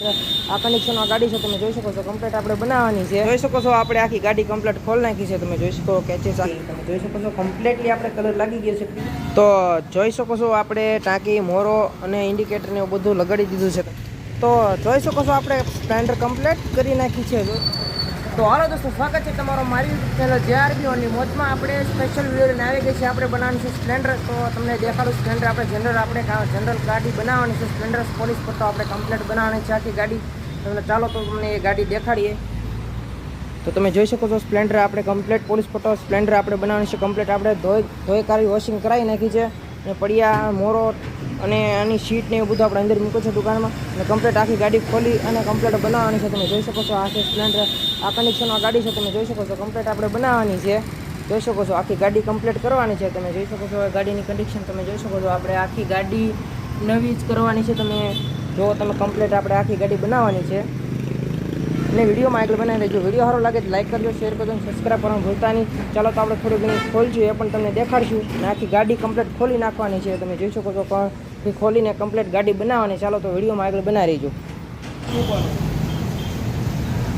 આ કનેક્શનમાં ગાડી છે તમે જોઈ શકો છો કમ્પ્લીટ આપણે બનાવવાની છે. જોઈ શકો છો આપણે આખી ગાડી કમ્પ્લીટ ખોલ નાખી છે તમે જોઈ શકો કે છે તમે જોઈ શકો છો કમ્પ્લીટલી આપણે કલર લાગી ગયો છે. તો જોઈ શકો છો આપણે ટાંકી મોરો અને ઇન્ડિકેટર ને એવું બધું લગાડી દીધું છે. તો જોઈ શકો છો આપણે સ્પ્લેન્ડર કમ્પ્લીટ કરી નાખી છે. તો હાલો દોસ્તો, સ્વાગત છે તમારો મારી ચેનલ જેઆરબીઓની મોજમાં. આપણે સ્પેશિયલ વીડિયો લઈને આવી ગઈ છે આપણે બનાવવાનું છે સ્પ્લેન્ડર તો તમને દેખાડું સ્પ્લેન્ડર આપણે જનરલ આપણે જનરલ ગાડી બનાવવાની છે. સ્પ્લેન્ડર પોલીસ પટ્ટો આપણે કમ્પ્લેટ બનાવવાની છે આખી ગાડી. તમને ચાલો તો તમને એ ગાડી દેખાડીએ. તો તમે જોઈ શકો છો સ્પ્લેન્ડર આપણે કમ્પ્લેટ પોલીસ પટ્ટો સ્પ્લેન્ડર આપણે બનાવવાની છે. કમ્પ્લેટ આપણે ધોઈ ધોઈ કાઢી વોશિંગ કરાવી નાખી છે. અને પડિયા, મોરો અને આની સીટ ને એવું બધું આપણે અંદર મૂકો છે દુકાનમાં. અને કમ્પ્લેટ આખી ગાડી ખોલી અને કમ્પ્લેટ બનાવવાની છે, તમે જોઈ શકો છો. આખી સ્પ્લેન્ડર આ કન્ડિશનમાં ગાડી છે, તમે જોઈ શકો છો. કમ્પ્લેટ આપણે બનાવવાની છે. જોઈ શકો છો, આખી ગાડી કમ્પ્લેટ કરવાની છે. તમે જોઈ શકો છો ગાડીની કન્ડિશન તમે જોઈ શકો છો. આપણે આખી ગાડી નવી જ કરવાની છે. તમે જો તમે કમ્પ્લેટ આપણે આખી ગાડી બનાવવાની છે. અને વિડીયોમાં આગળ બનાવી દેજો વીડિયો સારો લાગે તો લાઈક કરજો શેર કરજો અને સબસ્ક્રાઈબ કરવાનું ભૂલતા નહીં. ચાલો તો આપણે થોડી ઘણી ખોલશું એ પણ તમને દેખાડશું. અને આખી ગાડી કમ્પ્લીટ ખોલી નાખવાની છે. તમે જોઈ શકો છો પણ ખોલીને કમ્પ્લીટ ગાડી બનાવવાની. ચાલો તો વિડીયોમાં આગળ બનાવી રહીજો.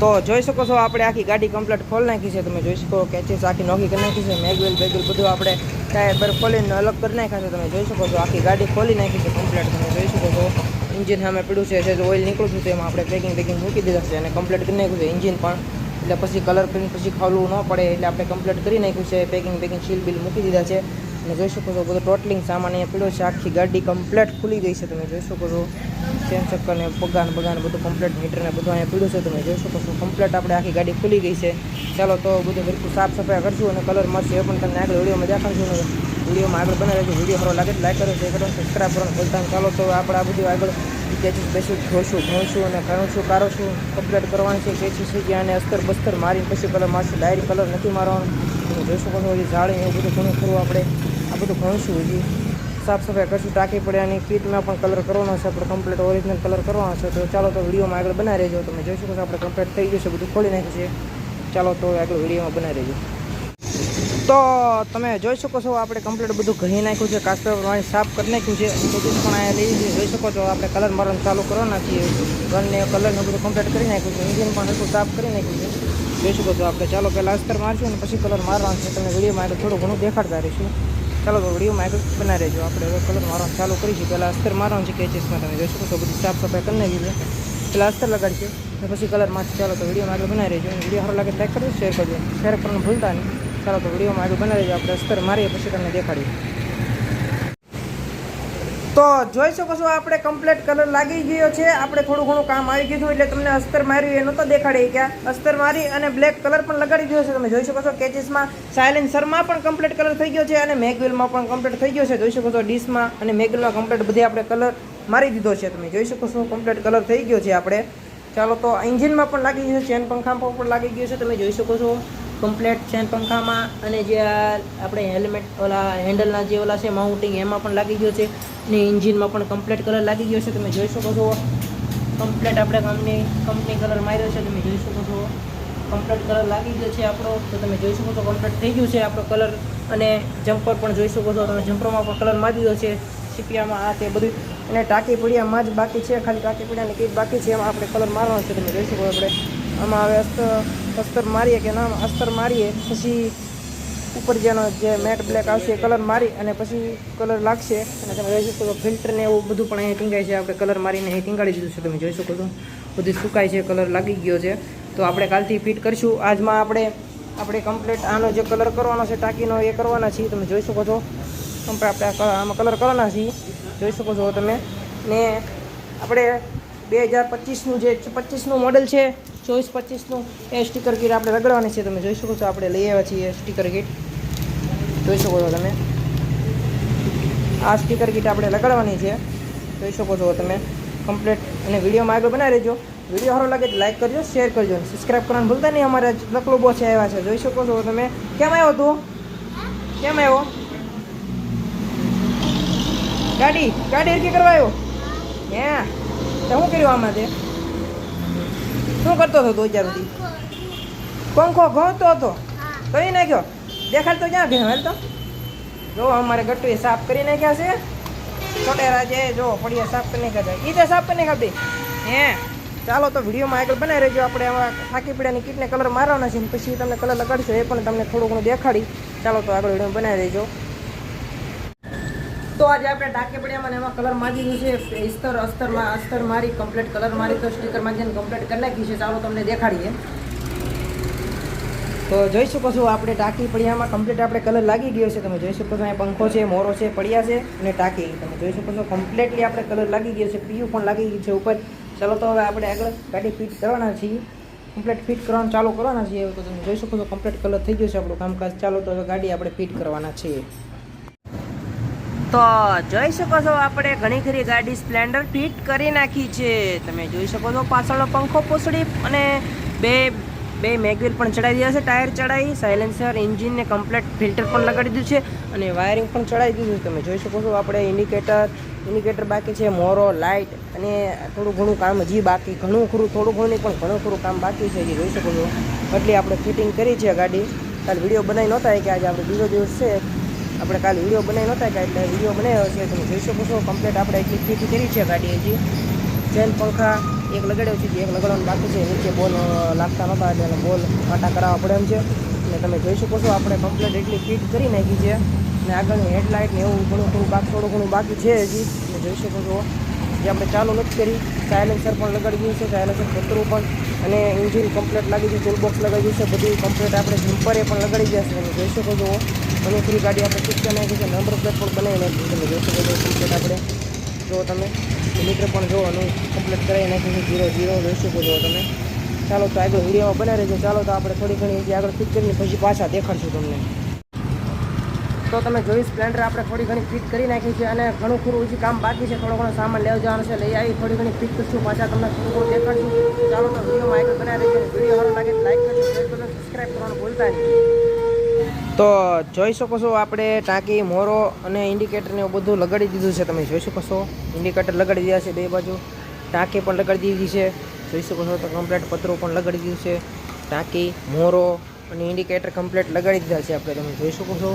તો જોઈ શકો છો આપણે આખી ગાડી કમ્પ્લીટ ખોલી નાખી છે. તમે જોઈ શકો કેચેસ આખી નોખી કરી નાખી છે. મેગવેલ બેગવેલ બધું આપણે ટાયર બર ખોલીને અલગ કરી નાખ્યા છે. તમે જોઈ શકો છો આખી ગાડી ખોલી નાખી છે કમ્પ્લીટ તમે જોઈ શકો છો. ઇન્જિન સામે પીડું છે, જે ઓઇલ નીકળું છું એમાં આપણે પેકિંગ પેકિંગ મૂકી દીધા છે અને કમ્પ્લીટ કરી નાખ્યું છે ઇન્જિન પણ. એટલે પછી કલર કરીને પછી ખોલવું ન પડે, એટલે આપણે કમ્પ્લીટ કરી નાખ્યું છે પેકિંગ પેકિંગ સીલ બિલ મૂકી દીધા છે. અને જોઈ શકો છો, બધું ટોટલિંગ સામાન અહીંયા પીડ્યો છે, આખી ગાડી કમ્પ્લીટ ખુલી ગઈ છે, તમે જોઈ શકો છો. ચેન ચક્કર ને પગાન બગાન બધું કમ્પ્લીટ મીટરને બધું અહીંયા પીડ્યું છે, તમે જોઈ શકો છો. કમ્પ્લીટ આપણે આખી ગાડી ખુલી ગઈ છે. ચાલો તો બધું બિલકુલ સાફ સફાઈ કરશું અને કલર મળશે, એ પણ તમને આગળ વિડીયોમાં દેખાડશું. વિડીયોમાં આગળ બનાવી છે વીડિયો સારો લાગે લાઈક કરો શેર કરો સબસ્ક્રાઈબ કરો બોલતા ચાલો તો આપણે આ બધું આગળ કેચીસ બેસું જોશું, ભણશું અને કરશું કારો શું કમ્પ્લીટ કરવાની છે. કેચી છે અને અસ્તર બસ્તર મારીને પછી કલર મારશું. ડાયરી કલર નથી મારવાનું. જોઈશું પણ હજી જાળી એવું બધું ઘણું ખરું આપણે. આ બધું ભણશું હજી. સાફ સફાઈ કરશું, ટાંકી પડ્યાની કીટમાં પણ કલર કરવાનો છે. આપણે કમ્પ્લીટ ઓરિજિનલ કલર કરવાનો છે. તો ચાલો તો વિડીયોમાં આગળ બનાવી રહેજો. તમે જોઈ શકો આપણે કમ્પ્લીટ થઈ ગયું છે, બધું ખોલી નાખ્યું છે. ચાલો તો આગળ વિડીયોમાં બનાવી રહેજો. તો તમે જોઈ શકો છો, આપણે કમ્પ્લીટ બધું ઘણી નાખ્યું છે કાચ પેપર સાફ કરી નાખ્યું છે. બધું પણ અહીંયા લઈ છે. જોઈ શકો છો, આપણે કલર મારવાનું ચાલુ કરવાના છીએ ઘરને કલરને બધું કમ્પ્લીટ કરી નાખ્યું છે. ઇન્જિન પણ હરખું સાફ કરી નાખ્યું છે. જોઈ શકો છો, આપણે ચાલો પહેલાં અસ્તર મારશું અને પછી કલર મારવાનું છે. તમે વિડીયોમાં આગળ થોડું ઘણું દેખાડતા રહીશું. ચાલો તો વિડીયોમાં આગળ બનાવી રહેજો. આપણે હવે કલર મારવાનું ચાલુ કરીશું. પહેલાં અસ્તર મારવાનું છે કેચીસમાં તમે જોઈ શકો છો, બધી સાફ સફાઈ કરી નાખી છે. પહેલાં અસ્તર લગાડશે પછી કલર મારશે. ચાલો તો વિડીયોમાં આગળ બનાવી રહેજો. વીડિયો સારો લાગે લાઈક કરજો શેર કરજો. શેર કરવાનું ભૂલતા નહીં. ચાલો તો વિડીયોમાં આગળ બનાવી દઉં આપણે અસ્તર મારીએ પછી તમને દેખાડીએ. તો જોઈ શકો છો આપણે કમ્પ્લીટ કલર લાગી ગયો છે. આપણે થોડું ઘણું કામ આવી ગયું એટલે તમને અસ્તર માર્યું એ નહોતો દેખાડી ગયા. અસ્તર મારી અને બ્લેક કલર પણ લગાડી દીધો છે. તમે જોઈ શકો છો કેચીસમાં સાયલેન્સરમાં પણ કમ્પ્લીટ કલર થઈ ગયો છે અને મેગવેલમાં પણ કમ્પ્લીટ થઈ ગયો છે. જોઈ શકો છો ડીશમાં અને મેગવેલમાં કમ્પ્લીટ બધી આપણે કલર મારી દીધો છે. તમે જોઈ શકો છો કમ્પ્લીટ કલર થઈ ગયો છે આપણે. ચાલો તો એન્જિનમાં પણ લાગી ગયું છે. ચેન પંખામાં પણ લાગી ગયું છે. તમે જોઈ શકો છો કમ્પ્લેટ ચેન પંખામાં. અને જે આ આપણે હેલ્મેટ ઓલા હેન્ડલના જે ઓલા છે માઉન્ટિંગ એમાં પણ લાગી ગયો છે. અને ઇન્જિનમાં પણ કમ્પ્લેટ કલર લાગી ગયો છે. તમે જોઈ શકો છો. કમ્પ્લેટ આપણે કંપની કંપની કલર માર્યો છે. તમે જોઈ શકો છો. કમ્પ્લેટ કલર લાગી ગયો છે આપણો. તો તમે જોઈ શકો છો કમ્પ્લેટ થઈ ગયું છે આપણો કલર અને જમ્પર પણ જોઈ શકો છો. તમે જમ્પરમાં પણ કલર મારી દીધો છે. સીપિયામાં આ તે બધું. અને ટાંકી પીડિયામાં જ બાકી છે. ખાલી ટાંકી પીડિયાની કીટ બાકી છે. એમાં આપણે કલર મારવાનો છે. તમે જોઈ શકો આપણે. આમાં હવે અસ્તર મારીએ કે ના અસ્તર મારીએ, પછી ઉપર જેનો જે મેટ બ્લેક આવશે એ કલર મારી અને પછી કલર લાગશે અને તમે જોઈ શકો છો ફિલ્ટર એવું બધું પણ અહીંયા ટીંગાય છે. આપણે કલર મારીને અહીં ટીંગાડી દીધું છે. તમે જોઈ શકો છો. બધું સુકાય છે, કલર લાગી ગયો છે. તો આપણે કાલથી ફિટ કરીશું. આજમાં આપણે આપણે કમ્પ્લીટ આનો જે કલર કરવાનો છે, ટાંકીનો એ કરવાના છીએ. તમે જોઈ શકો છો. કમ્પ્લીટ આપણે આમાં કલર કરવાના છીએ. જોઈ શકો છો તમે. ને આપણે બે હજાર પચીસનું જે પચીસનું મોડલ છે, ચોવીસ પચીસનું એ સ્ટીકર કીટ આપણે રગડવાની છે, તમે જોઈ શકો છો, આપણે લઈ આવ્યા છીએ સ્ટીકર કીટ જોઈ શકો છો તમે. આ સ્ટીકર કીટ આપણે લગાડવાની છે. જોઈ શકો છો તમે. કમ્પ્લીટ અને વિડીયોમાં આગળ બનાવી રહેજો. વીડિયો સારો લાગે તો લાઈક કરજો શેર કરજો અને સબસ્ક્રાઈબ કરવાનું ભૂલતા નહીં. અમારે લકલો બોસ આવ્યા છે. જોઈ શકો છો તમે. કેમ આવ્યો તું? કેમ આવ્યો? ગાડી ગાડી હરકી કરવા આવ્યો? હે તો શું કર્યું આમાં તે? શું કરતો હતો તું અત્યાર સુધી? પંખો ઘોતો હતો. કરી નાખ્યો? દેખાડ તો ક્યાં હાલ તો? જો, અમારે ગટ્ટુએ સાફ કરી નાખ્યા છે. છોટેરા છે જો પડિયા સાફ કરી નાખ્યા છે. એ તે સાફ કરી નાખ્યા બે હે? ચાલો તો વિડીયોમાં આગળ બનાવી રહેજો. આપણે આમાં થાકી પીડાની કીટને કલર મારવાના છે પછી તમને કલર લગાડશો, એ પણ તમને થોડું ઘણું દેખાડી. ચાલો તો આગળ વીડિયો બનાવી રહેજો. તો આજે આપણે ટાંકી પડિયામાં ને એમાં કલર મારી દીધું છે ઇસ્તર અસ્તરમાં અસ્તર મારી કમ્પ્લીટ કલર મારી તો સ્ટીકર મારીને કમ્પ્લીટ કરી નાખી છે. ચાલો તમને દેખાડીએ. તો જોઈ શકો છો, આપણે ટાંકી પડિયામાં કમ્પ્લીટ આપણે કલર લાગી ગયો છે. તમે જોઈ શકો છો, અહીંયા પંખો છે, મોરો છે, પડિયા છે અને ટાંકી તમે જોઈ શકો છો કમ્પ્લીટલી આપણે કલર લાગી ગયો છે. પીયુ પણ લાગી ગયું છે ઉપર. ચાલો તો હવે આપણે આગળ ગાડી ફિટ કરવાના છીએ. કમ્પ્લીટ ફિટ કરવાનું ચાલુ કરવાના છીએ. તો તમે જોઈ શકો છો કમ્પ્લીટ કલર થઈ ગયો છે આપણું કામકાજ. ચાલો તો હવે ગાડી આપણે ફિટ કરવાના છીએ. તો જોઈ શકો છો આપણે ઘણી ખરી ગાડી સ્પ્લેન્ડર ફિટ કરી નાખી છે. તમે જોઈ શકો છો પાછળનો પંખો પોસડી અને બે બે મેગવેલ પણ ચડાવી દીધા છે. ટાયર ચડાવી સાયલેન્સર એન્જિનને કમ્પ્લેટ ફિલ્ટર પણ લગાડી દીધું છે અને વાયરિંગ પણ ચડાવી દીધું છે. તમે જોઈ શકો છો આપણે ઇન્ડિકેટર ઇન્ડિકેટર બાકી છે, મોરો, લાઇટ અને થોડું ઘણું કામ હજી બાકી. ઘણું ખરું, થોડું ઘણું પણ ઘણું ખરું કામ બાકી છે હજી. જોઈ શકો છો. એટલે આપણે ફિટિંગ કરી છે ગાડી. કાલે વીડિયો બનાવી નહોતા કે આજે આપણે બીજો દિવસ છે. આપણે કાલે વીડિયો બનાવી નહોતા કે એટલે વીડિયો બનાવ્યો છે. તમે જોઈ શકો છો કમ્પ્લીટ આપણે એટલી ફિટ કરી છે ગાડી હજી. ચેન પંખા, એક લગાડ્યો છે એક લગાડવાનું બાકી છે. નીચે બોલ લાગતા નહોતા, એટલે બોલ ફાટા કરાવવા પડે એમ છે. અને તમે જોઈ શકો છો, આપણે કમ્પ્લીટ એટલી ફિટ કરી નાખી છે. અને આગળની હેડલાઇટ ને એવું ઘણું થોડું બાકી, થોડું ઘણું બાકી છે હજી. તમે જોઈ શકો છો. જે આપણે ચાલુ નથી કરી સાયલેન્સર પણ લગાડી છે સાયલેન્સર પતરું પણ. અને એન્જિન કમ્પ્લેટ લાગી ગયું ટૂલ બોક્સ લગાવી છે, બધું કમ્પ્લેટ આપણે જમ્પરે પણ લગાડી ગયા છે, તમે જોઈ શકો છો. અને ફ્રી ગાડી આપણે કરી નાખી છે નંબર પ્લેટ પણ બનાવી નાખી તમે જોઈ શકો છો કમ્પ્લેટ આપણે. જો તમે મિત્ર પણ જો અને કમ્પ્લેટ કરાવી નાખી છે જીરો જીરો જોઈ શકો છો તમે. ચાલો તો આગળ વિડીયોમાં બનાવી રહેજો. ચાલો તો આપણે થોડી ઘણી આગળ ફિટ કરીને પછી પાછા દેખાડશું તમને. તો તમે જોઈ સ્પ્લેન્ડર આપણે થોડી ઘણી ફિટ કરી નાખી છે અને ઘણું ખરું હજી કામ બાકી છે. થોડો ઘણો સામાન લેવા જવાનો છે. લઈ આવી, થોડી ઘણી ફિટ કરશું પાછા તમને થોડું ચાલો તો વિડીયોમાં આગળ બનાવી વીડિયો લાઈક સબસ્ક્રાઈબ કરવાનું ભૂલતા તો જોઈ શકો છો આપણે ટાંકી, મોરો અને ઇન્ડિકેટરને એવું બધું લગાડી દીધું છે. તમે જોઈ શકો છો. ઇન્ડિકેટર લગાડી દીધા છે બે બાજુ. ટાંકી પણ લગાડી દીધી છે. જોઈ શકો છો તો કમ્પ્લેટ પતરો પણ લગાડી દીધું છે. ટાંકી, મોરો અને ઇન્ડિકેટર કમ્પ્લેટ લગાડી દીધા છે આપણે. તમે જોઈ શકો છો.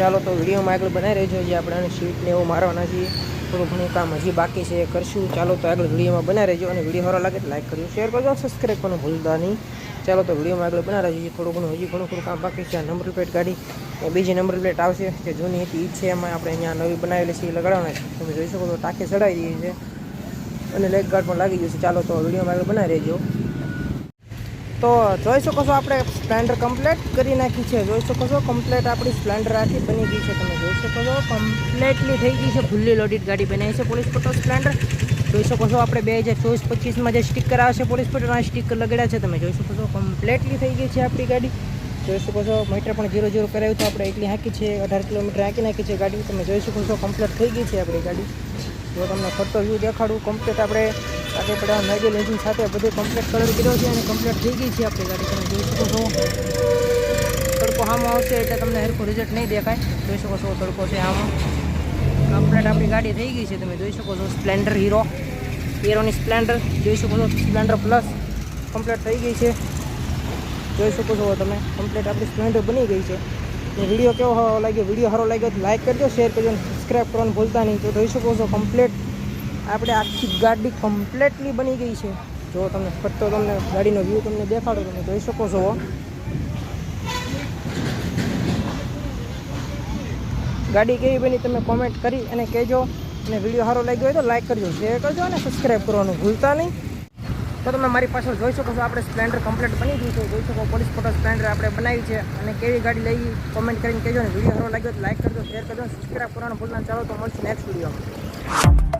ચાલો તો વિડીયોમાં આગળ બનાવી રહેજો. જે આપણે શીટને એવું મારવાના છીએ. થોડું ઘણું કામ હજી બાકી છે. એ કરશું. ચાલો તો આગળ વિડીયોમાં બનાવી રહેજો. અને વીડિયો સારો લાગે તો લાઈક કરજો શેર કરજો સબસ્ક્રાઈબ કરવાનું ભૂલતા નહીં. ચાલો તો વિડીયોમાં આગળ બનાવી રહેજો. થોડું ઘણું હજી ઘણું થોડું કામ બાકી છે. નંબર પ્લેટ ગાડી. બીજી નંબર પ્લેટ આવશે, જે જૂની હતી. છે એમાં આપણે અહીંયા નવી બનાવેલી છે. એ લગાડવાના તમે જોઈ શકો તો ટાંકી ચડાવી દઈએ છે. અને લેગ ગાર્ડ પણ લાગી ગયું છે. ચાલો તો વિડીયોમાં આગળ બનાવી રહેજો. તો જોઈ શકો છો આપણે સ્પ્લેન્ડર કમ્પ્લેટ કરી નાખી છે. જોઈ શકો છો કમ્પ્લેટ આપણી સ્પ્લેન્ડર આખી બની ગઈ છે. તમે જોઈ શકો છો કમ્પ્લેટલી થઈ ગઈ છે. ફૂલ્લી લોડેડ ગાડી બનાવી છે પોલીસ પટો સ્પ્લેન્ડર. જોઈ શકો છો આપણે બે હજાર ચોવીસ પચીસમાં જે સ્ટીકર આવશે પોલીસ પટોના સ્ટીકર લગાડ્યા છે. તમે જોઈ શકો છો કમ્પ્લેટલી થઈ ગઈ છે આપણી ગાડી. જોઈ શકો છો મીટર પણ જીરો જીરો કરાવ્યું તો આપણે એટલી હાંકી છે, અઢાર કિલોમીટર હાંકી નાખી છે ગાડી. તમે જોઈ શકો છો કમ્પ્લેટ થઈ ગઈ છે આપણી ગાડી. જો તમને ફોટો વ્યૂ દેખાડું કમ્પ્લીટ આપણે આગળ બધા મેગેલ એન્જિન સાથે બધું કમ્પ્લીટ કલર કર્યો છે અને કમ્પ્લીટ થઈ ગઈ છે આપણી ગાડી. તમે જોઈ શકો છો. તડકો આમાં આવશે એટલે તમને હરખું રિઝલ્ટ નહીં દેખાય. જોઈ શકો છો તડકો છે આમાં કમ્પ્લીટ આપણી ગાડી થઈ ગઈ છે. તમે જોઈ શકો છો સ્પ્લેન્ડર હીરો હીરોની સ્પ્લેન્ડર જોઈ શકો છો સ્પ્લેન્ડર પ્લસ કમ્પ્લીટ થઈ ગઈ છે. જોઈ શકો છો તમે કમ્પ્લીટ આપણી સ્પ્લેન્ડર બની ગઈ છે. ને વીડિયો કેવો લાગ્યો? વીડિયો સારો લાગ્યો તો લાઈક કરજો શેર કરજો સબસ્ક્રાઈબ કરવાનું ભૂલતા નહીં. તો જોઈ શકો છો કમ્પ્લીટ આપણે આખી ગાડી કમ્પ્લેટલી બની ગઈ છે. જો તમને ફરતો તમને ગાડીનો વ્યૂ તમને દેખાડો, તમે જોઈ શકો છો. ગાડી કેવી બની તમે કોમેન્ટ કરી અને કહેજો. અને વીડિયો સારો લાગ્યો હોય તો લાઇક કરજો શેર કરજો અને સબસ્ક્રાઈબ કરવાનું ભૂલતા નહીં. તો તમે મારી પાછળ જોઈ શકો છો, આપણે સ્પ્લેન્ડર કમ્પ્લીટ બની ગયું છે. જોઈ શકો પોલીસ ફોટો સ્પ્લેન્ડર આપણે બનાવી છે અને કેવી ગાડી લઈ કોમેન્ટ કરીને કહેજો અને વીડિયો સારો લાગ્યો તો લાઇક કરજો શેર કરજો સબસ્ક્રાઈબ કરવાનું ભૂલતા નહીં. ચાલો તો મળશે નેક્સ્ટ વિડીયોમાં